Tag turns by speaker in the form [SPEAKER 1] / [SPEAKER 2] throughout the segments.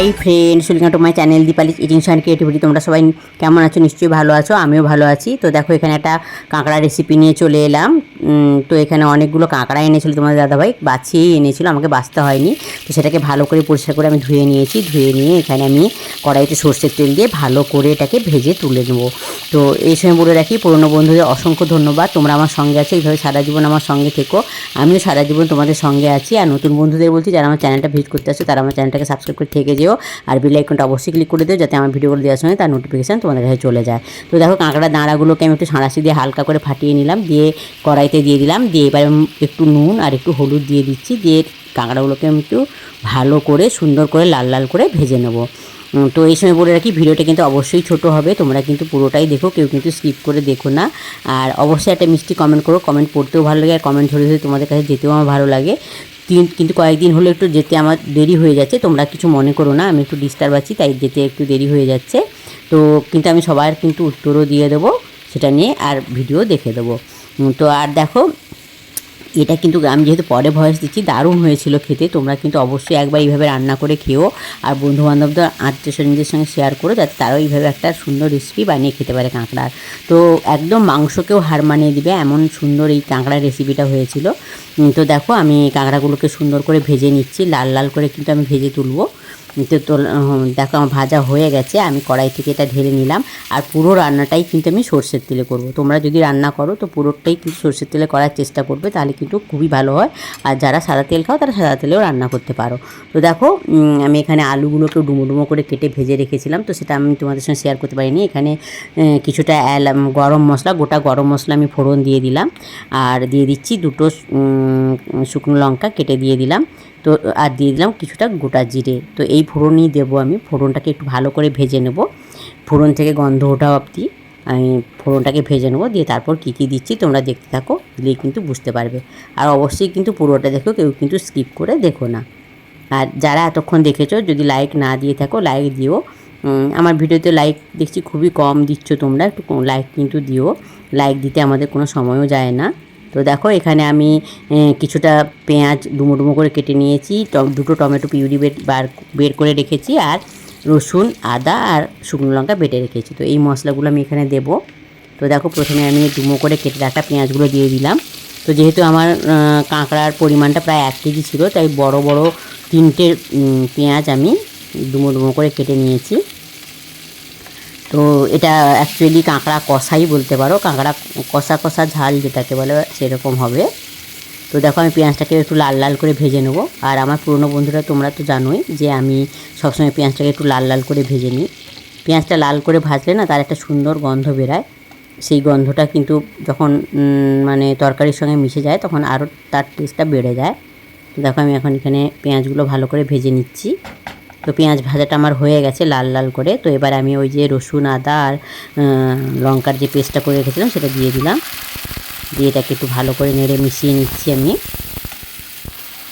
[SPEAKER 1] Hi friends welcome to my channel Dipali eating sign creativity তোমরা সবাই কেমন আছো? নিশ্চয়ই ভালো আছো, আমিও ভালো আছি। তো দেখো, এখানে একটা কাঁকড়া রেসিপি নিয়ে চলে এলাম। তো এখানে অনেকগুলো কাঁকড়া এনেছিল তোমাদের দাদাভাই। বাছিয়েই এনেছিল, আমাকে বাছতে হয়নি। তো সেটাকে ভালো করে পরিষ্কার করে আমি ধুয়ে নিয়েছি। ধুয়ে নিয়ে এখানে আমি কড়াইতে সর্ষের তেল দিয়ে ভালো করে এটাকে ভেজে তুলে নেব। তো এই সময় বলে রাখি, পুরনো বন্ধুদের অসংখ্য ধন্যবাদ। তোমরা আমার সঙ্গে আছো, এইভাবে সারা জীবন আমার সঙ্গে থেকো। আমিও সারা জীবন তোমাদের সঙ্গে আছি। আর নতুন বন্ধুদের বলছি, যারা আমার চ্যানেলটা ভিজিট করতে আসো তারা আমার চ্যানেলটাকে সাবস্ক্রাইব করে থেকে যেও। আর বেল আইকনটা অবশ্যই ক্লিক করে দিও যাতে আমার ভিডিওগুলো দেওয়ার সময় তার নোটিফিকেশান তোমাদের কাছে চলে যায়। তো দেখো কাঁকড়া দাঁড়াগুলোকে আমি একটু সাঁড়াশি দিয়ে হালকা করে ফাটিয়ে নিলাম, দিয়ে কড়াইতে দিয়ে দিলাম, দিয়ে এবার একটু নুন আর একটু হলুদ দিয়ে দিচ্ছি, দিয়ে কাঁকড়াগুলোকে আমি একটু ভালো করে সুন্দর করে লাল লাল করে ভেজে নেব। তো এই সময় বলে রাখি, ভিডিওটা কিন্তু অবশ্যই ছোট হবে, তোমরা কিন্তু পুরোটাই দেখো, কেউ কিন্তু স্কিপ করে দেখো না। আর অবশ্যই একটা মিষ্টি কমেন্ট করো কমেন্ট পড়তেও ভালো লাগে, আর কমেন্ট ধরে ধরে তোমাদের কাছে যেতেও আমার ভালো লাগে। তিন- কিন্তু কয়েকদিন হলো একটু যেতে আমার দেরি হয়ে যাচ্ছে, তোমরা কিছু মনে করো না, আমি একটু ডিস্টার্ব আছি, তাই যেতে একটু দেরি হয়ে যাচ্ছে। তো কিন্তু আমি সবার কিন্তু উত্তরও দিয়ে দেবো, সেটা নিয়ে আর ভিডিও দেখে দেবো। তো আর দেখো এটা কিন্তু আমি যেহেতু পরে ভয়েস দিচ্ছি, দারুণ হয়েছিল খেতে। তোমরা কিন্তু অবশ্যই একবার এইভাবে রান্না করে খেও আর বন্ধু বান্ধবদের আত্মীয় স্বজনদের সঙ্গে শেয়ার করো, যাতে তারাও এইভাবে একটা সুন্দর রেসিপি বানিয়ে খেতে পারে কাঁকড়ার। তো একদম মাংসকেও হার মানিয়ে দিবে, এমন সুন্দর এই কাঁকড়ার রেসিপিটা হয়েছিল। তো দেখো আমি কাঁকড়াগুলোকে সুন্দর করে ভেজে নিচ্ছি, লাল লাল করে কিন্তু আমি ভেজে তুলবো। তো দেখো আমার ভাজা হয়ে গেছে, আমি কড়াই থেকে এটা ঢেলে নিলাম। আর পুরো রান্নাটাই কিন্তু আমি সর্ষের তেলে করব। তোমরা যদি রান্না করো, তো পুরোটাই কিন্তু সর্ষের তেলে করার চেষ্টা করবে, তাহলে কিন্তু খুবই ভালো হয়। আর যারা সাদা তেল খাও, তারা সাদা তেলেও রান্না করতে পারো। তো দেখো আমি এখানে আলুগুলোকে ডুমো ডুমো করে কেটে ভেজে রেখেছিলাম, তো সেটা আমি তোমাদের সঙ্গে শেয়ার করতে পারিনি। এখানে কিছুটা গরম মশলা, গোটা গরম মশলা আমি ফোড়ন দিয়ে দিলাম। আর দিয়ে দিচ্ছি দুটো শুকনো লঙ্কা কেটে দিয়ে দিলাম। তো, আর দিয়ে দিলাম কিছুটা গোটা জিরে। তো এই ফোড়নই দেবো আমি। ফোড়নটাকে একটু ভালো করে ভেজে নেব। ফোড়ন থেকে গন্ধ ওঠা অবধি আমি ফোড়নটাকে ভেজে নেব। দিয়ে তারপর কী কী দিচ্ছি তোমরা দেখতে থাকো, দিলেই কিন্তু বুঝতে পারবে। আর অবশ্যই কিন্তু পুরোটা দেখো, কেউ কিন্তু স্কিপ করে দেখো না। আর যারা এতক্ষণ দেখেছ, যদি লাইক না দিয়ে থাকো, লাইক দিও। আমার ভিডিওতে লাইক দেখছি খুবই কম দিচ্ছ তোমরা, একটু লাইক কিন্তু দিও। লাইক দিতে আমাদের কোনো সময়ও যায় না। তো দেখো, এখানে আমি কিছুটা পেঁয়াজ ডুমো ডুমো করে কেটে নিয়েছি। দুটো টমেটো পিউরি বার, বের করে রেখেছি আর রসুন, আদা আর শুকনো লঙ্কা বেটে রেখেছি। তো এই মশলাগুলো আমি এখানে দেব। তো দেখো, প্রথমে আমি ডুমো করে কেটে রাখা পেঁয়াজগুলো দিয়ে দিলাম। তো যেহেতু আমার কাঁকড়ার পরিমাণটা প্রায় এক কেজি ছিল, তাই বড় বড় তিনটে পেঁয়াজ আমি ডুমো ডুমো করে কেটে নিয়েছি। তো এটা অ্যাকচুয়ালি কাঁকড়া কষাই বলতে পারো। কাঁকড়া কষা কষা ঝাল যেটাকে বলে সেরকম হবে। তো দেখো আমি পেঁয়াজটাকে একটু লাল লাল করে ভেজে নেব। আর আমার পুরনো বন্ধুরা তোমরা তো জানোই যে আমি সবসময় পেঁয়াজটাকে একটু লাল লাল করে ভেজে নিই। পেঁয়াজটা লাল করে ভাজলে না তার একটা সুন্দর গন্ধ বেরায়। সেই গন্ধটা কিন্তু যখন মানে তরকারির সঙ্গে মিশে যায় তখন আরও তার টেস্টটা বেড়ে যায়। তো দেখো আমি এখন এখানে পেঁয়াজগুলো ভালো করে ভেজে নিচ্ছি। তো পেঁয়াজ ভাজাটা আমার হয়ে গেছে লাল লাল করে। তো এবার আমি ওই যে রসুন, আদা আর লঙ্কার যে পেস্টটা করে রেখেছিলাম সেটা দিয়ে দিলাম। দিয়ে এটাকে একটু ভালো করে নেড়ে মিশিয়ে নিচ্ছি আমি।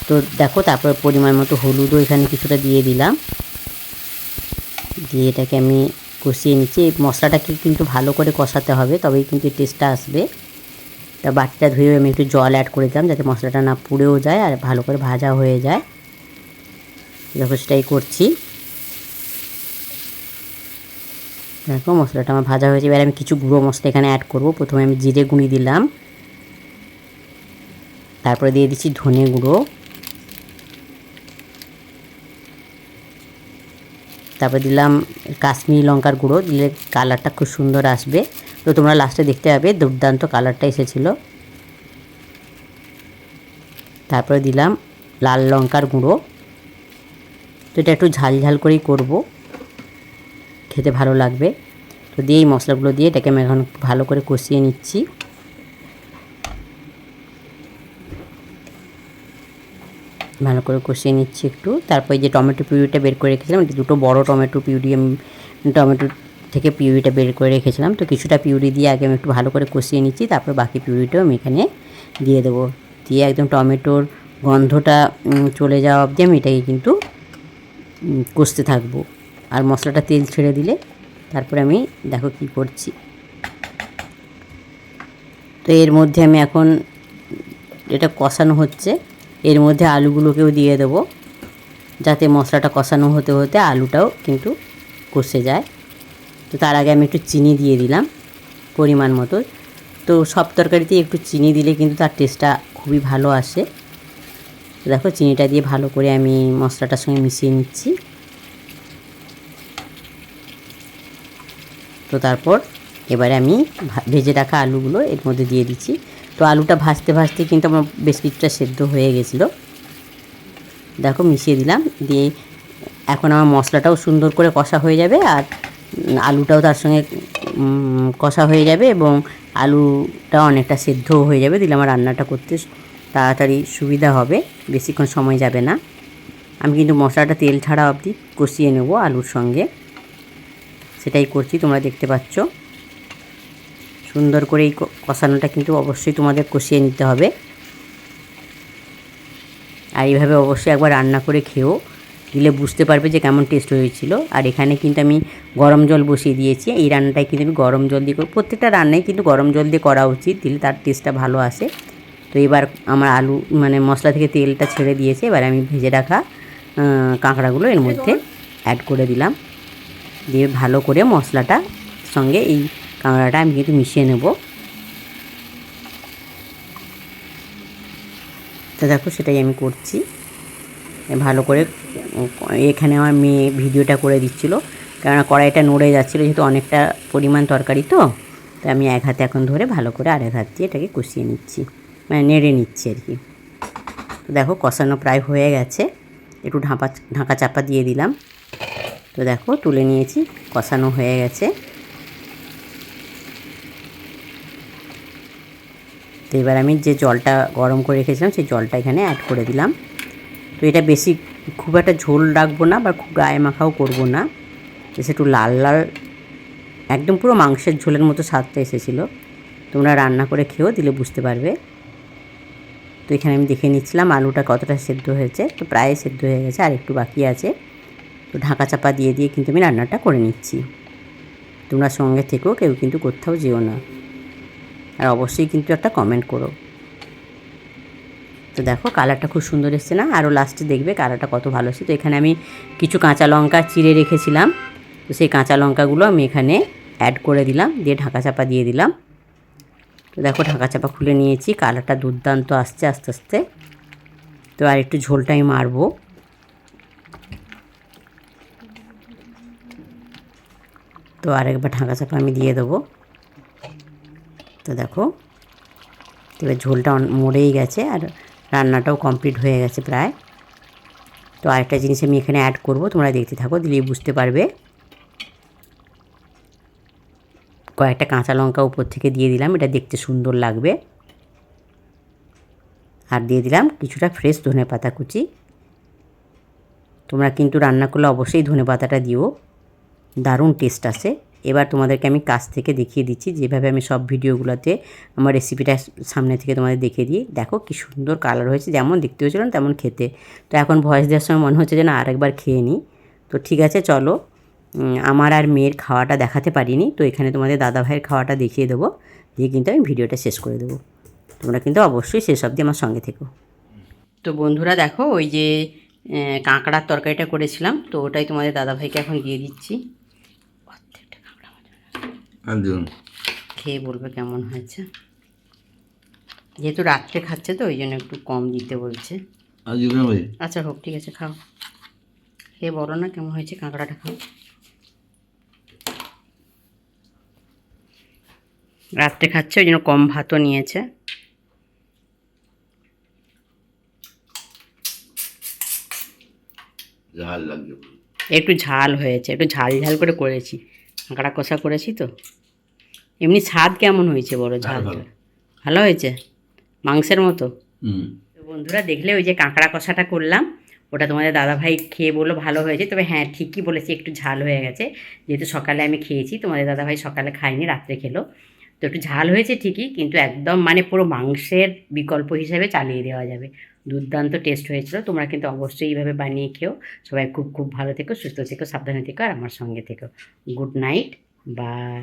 [SPEAKER 1] তো দেখো তারপর পরিমাণ মতো হলুদও এখানে কিছুটা দিয়ে দিলাম। দিয়ে এটাকে আমি কষিয়ে নিচ্ছি। এই মশলাটাকে কিন্তু ভালো করে কষাতে হবে, তবেই কিন্তু টেস্টটা আসবে। তা বাটিটা ধুয়ে আমি একটু জল অ্যাড করে দিলাম যাতে মশলাটা না পুড়েও যায় আর ভালো করে ভাজা হয়ে যায়। সেটাই করছি। দেখো, মশলাটা আমার ভাজা হয়েছে। এবার আমি কিছু গুঁড়ো মশলা এখানে অ্যাড করব। প্রথমে আমি জিরে গুঁড়ি দিলাম। তারপরে দিয়ে দিচ্ছি ধনে গুঁড়ো। তারপরে দিলাম কাশ্মীরি লঙ্কার গুঁড়ো। দিলে কালারটা খুব সুন্দর আসবে। তো তোমরা লাস্টে দেখতে পাবে, দুর্দান্ত কালারটা এসেছিল। তারপরে দিলাম লাল লঙ্কার গুঁড়ো। এটা একটু ঝাল ঝাল করেই করব। খেতে ভালো লাগবে। তো দিয়ে এই মশলাগুলো দিয়ে এটাকে আমি এখন ভালো করে কষিয়ে নিচ্ছি। ভালো করে কষিয়ে নিচ্ছি একটু। তারপর যে টমেটো পিউরিটা বের করে রেখেছিলাম এটা দুটো বড় টমেটো পিউরি আমি টমেটো থেকে পিউরিটা বের করে রেখেছিলাম। তো কিছুটা পিউরি দিয়ে আগে আমি একটু ভালো করে কষিয়ে নিচ্ছি, তারপর বাকি পিউরিটাও আমি এখানে দিয়ে দেবো। দিয়ে একদম টমেটোর গন্ধটা চলে যাওয়া অবধি আমি এটাকে কিন্তু কষতে থাকব। আর মশলাটা তেল ছেড়ে দিলে তারপরে আমি দেখো কি করছি। তো এর মধ্যে আমি এখন এটা কষানো হচ্ছে, এর মধ্যে আলুগুলোকেও দিয়ে দেবো, যাতে মশলাটা কষানো হতে হতে আলুটাও কিন্তু কষে যায়। তো তার আগে আমি একটু চিনি দিয়ে দিলাম পরিমাণ মতো। তো সব তরকারিতে একটু চিনি দিলে কিন্তু তার টেস্টটা খুবই ভালো আসে। দেখো, চিনিটা দিয়ে ভালো করে আমি মশলাটার সঙ্গে মিশিয়ে নিচ্ছি। তো তারপর এবারে আমি ভেজে রাখা আলুগুলো এর মধ্যে দিয়ে দিচ্ছি। তো আলুটা ভাজতে ভাজতে কিন্তু আমার বেশ কিছুটা সেদ্ধ হয়ে গেছিল। দেখো, মিশিয়ে দিলাম। দিয়ে এখন আমার মশলাটাও সুন্দর করে কষা হয়ে যাবে আর আলুটাও তার সঙ্গে কষা হয়ে যাবে এবং আলুটা অনেকটা সেদ্ধও হয়ে যাবে। দিলে আমার রান্নাটা করতে তাড়াতাড়ি সুবিধা হবে, বেশিক্ষণ সময় যাবে না। আমি কিন্তু মশলাটা তেল ছাড়া অবধি কষিয়ে নেব আলুর সঙ্গে। সেটাই করছি, তোমরা দেখতে পাচ্ছ। সুন্দর করে এই কষানোটা কিন্তু অবশ্যই তোমাদের কষিয়ে নিতে হবে। আর এইভাবে অবশ্যই একবার রান্না করে খেও দিলে বুঝতে পারবে যে কেমন টেস্ট হয়েছিল। আর এখানে কিন্তু আমি গরম জল বসিয়ে দিয়েছি। এই রান্নাটাই কিন্তু আমি গরম জল দিয়ে প্রত্যেকটা রান্নাই কিন্তু গরম জল দিয়ে করা উচিত, দিলে তার টেস্টটা ভালো আসে। তো এবার আমার আলু মানে মশলা থেকে তেলটা ছেড়ে দিয়েছে, এবার আমি ভেজে রাখা কাঁকড়াগুলো এর মধ্যে অ্যাড করে দিলাম। দিয়ে ভালো করে মশলাটা সঙ্গে এই কাঁকড়াটা আমি কিন্তু মিশিয়ে নেব। তো দেখো সেটাই আমি করছি। ভালো করে, এখানে আমার মেয়ে ভিডিওটা করে দিচ্ছিল, কেননা কড়াইটা নড়ে যাচ্ছিল, যেহেতু অনেকটা পরিমাণ তরকারি তো, তাই আমি এক হাতে এখন ধরে ভালো করে আরেক হাত দিয়ে এটাকে কষিয়ে নিচ্ছি। মানে নেড়ে নিচ্ছি আর কি। দেখো কষানো প্রায় হয়ে গেছে। একটু ঢাপা, ঢাকা চাপা দিয়ে দিলাম। তো দেখো তুলে নিয়েছি, কষানো হয়ে গেছে। তো এবার আমি যে জলটা গরম করে রেখেছিলাম, সেই জলটা এখানে অ্যাড করে দিলাম। তো এটা বেশি খুব একটা ঝোল রাখব না বা খুব গায়ে মাখাও করব না। বেশ একটু লাল লাল, একদম পুরো মাংসের ঝোলের মতো স্বাদটা এসেছিল। তোমরা রান্না করে খেয়েও দিলে বুঝতে পারবে। তো এখানে আমি দেখে নিচ্ছিলাম আলুটা কতটা সেদ্ধ হয়েছে। তো প্রায় সেদ্ধ হয়ে গেছে আর একটু বাকি আছে। তো ঢাকা চাপা দিয়ে দিয়ে কিন্তু আমি রান্নাটা করে নিচ্ছি। তোমরা সঙ্গে থেকেও কেউ কিন্তু কোথাও যেও না। আর অবশ্যই কিন্তু একটা কমেন্ট করো। তো দেখো কালারটা খুব সুন্দর এসছে না? আরও লাস্টে দেখবে কালারটা কত ভালো এসছে। তো এখানে আমি কিছু কাঁচা লঙ্কা চিড়ে রেখেছিলাম। তো সেই কাঁচা লঙ্কাগুলো আমি এখানে অ্যাড করে দিলাম, দিয়ে ঢাকা চাপা দিয়ে দিলাম। তো দেখো ঢাকা চাপা খুলে নিয়েছি, কালারটা দুর্দান্ত আসছে আস্তে আস্তে। তো আর একটু ঝোলটা আমি মারবো। তো আরেকবার ঢাকা চাপা আমি দিয়ে দেবো। তো দেখো তো এবার ঝোলটা মরেই গেছে আর রান্নাটাও কমপ্লিট হয়ে গেছে প্রায়। তো আরেকটা জিনিস আমি এখানে অ্যাড করব, তোমরা দেখতে থাকো, দিলেই বুঝতে পারবে। কয়েকটা কাঁচা লঙ্কা উপর থেকে দিয়ে দিলাম, এটা দেখতে সুন্দর লাগবে। আর দিয়ে দিলাম কিছুটা ফ্রেশ ধনে পাতা কুচি। তোমরা কিন্তু রান্না করলে অবশ্যই ধনে পাতাটা দিও। দারুণ টেস্ট আসে এবার তোমাদেরকে আমি কাছ থেকে দেখিয়ে দিচ্ছি, যেভাবে আমি সব ভিডিওগুলোতে আমার রেসিপিটা সামনে থেকে তোমাদের দেখিয়ে দিই। দেখো কি সুন্দর কালার হয়েছে, যেমন দেখতে হয়েছিল তেমন খেতে। তো এখন ভয়েস দেওয়ার সময় মনে হচ্ছে যে না আরেকবার খেয়ে নিই। তো ঠিক আছে, চলো। আমার আর মেয়ের খাওয়াটা দেখাতে পারিনি তো এখানে তোমাদের দাদা ভাইয়ের খাওয়াটা দেখিয়ে দেবো। দিয়ে কিন্তু আমি ভিডিওটা শেষ করে দেবো। তোমরা কিন্তু অবশ্যই শেষ অবধি আমার সঙ্গে থেকো। তো বন্ধুরা দেখো ওই যে কাঁকড়ার তরকারিটা করেছিলাম তো ওটাই তোমাদের দাদাভাইকে এখন দিয়ে দিচ্ছি। খেয়ে বলবে কেমন হয়েছে। যেহেতু রাত্রে খাচ্ছে তো ওই জন্য একটু কম দিতে বলছে। আচ্ছা হোক ঠিক আছে খাও। খেয়ে বলো না কেমন হয়েছে কাঁকড়াটা খাও। রাত্রে খাচ্ছে ওই জন্য কম ভাতও নিয়েছে। একটু ঝাল হয়েছে একটু ঝাল ঝাল করে করেছি। কাঁকড়া কষা করেছি তো। এমনি স্বাদ কেমন হয়েছে বড় ঝাল
[SPEAKER 2] ভালো।
[SPEAKER 1] ভালো হয়েছে? মাংসের মতো? তো বন্ধুরা দেখলে ওই যে কাঁকড়া কষাটা করলাম ওটা তোমাদের দাদাভাই খেয়ে বলল ভালো হয়েছে। তবে হ্যাঁ ঠিকই বলেছি একটু ঝাল হয়ে গেছে। যেহেতু সকালে আমি খেয়েছি তোমাদের দাদাভাই সকালে খায়নি রাত্রে খেলো। তো একটু ঝাল হয়েছে ঠিকই, কিন্তু একদম মানে পুরো মাংসের বিকল্প হিসেবে চালিয়ে দেওয়া যাবে। দুর্দান্ত টেস্ট হয়েছিল, তোমরা কিন্তু অবশ্যই এইভাবে বানিয়ে খেও। সবাই খুব খুব ভালো থেকো, সুস্থ থেকো, সাবধানে থেকো আর আমার সঙ্গে থেকো। Good night, bye.